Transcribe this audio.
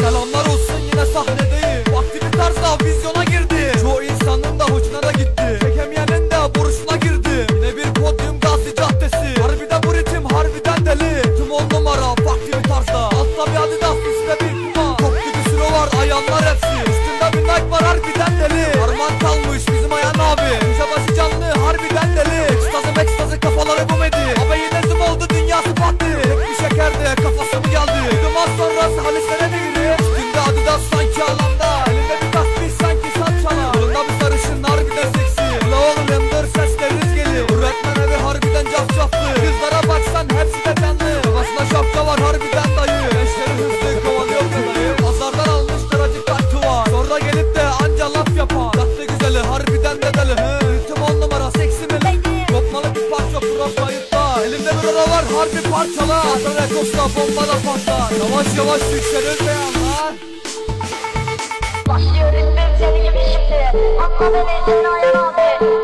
Selamlar olsun yine sahnedeyim. Vakti bir tarzda vizyona girdi Çoğu insanın da hoşuna da gitti. Çekemeyenin de borusuna girdi Yine bir podyum Gazi Caddesi. Harbiden bu ritim harbiden deli. Tüm on numara farklı bir tarzda. Altta bir Adidas üstte bir Puma. Çok bir sürü var ayanlar hepsi. Üstünde bir Nike var harbi parçala. Atlar ekosta bomba da patlar. Yavaş yavaş yükselir beyanlar. Başlıyor ritmim seni gibi şimdi sen ayan abi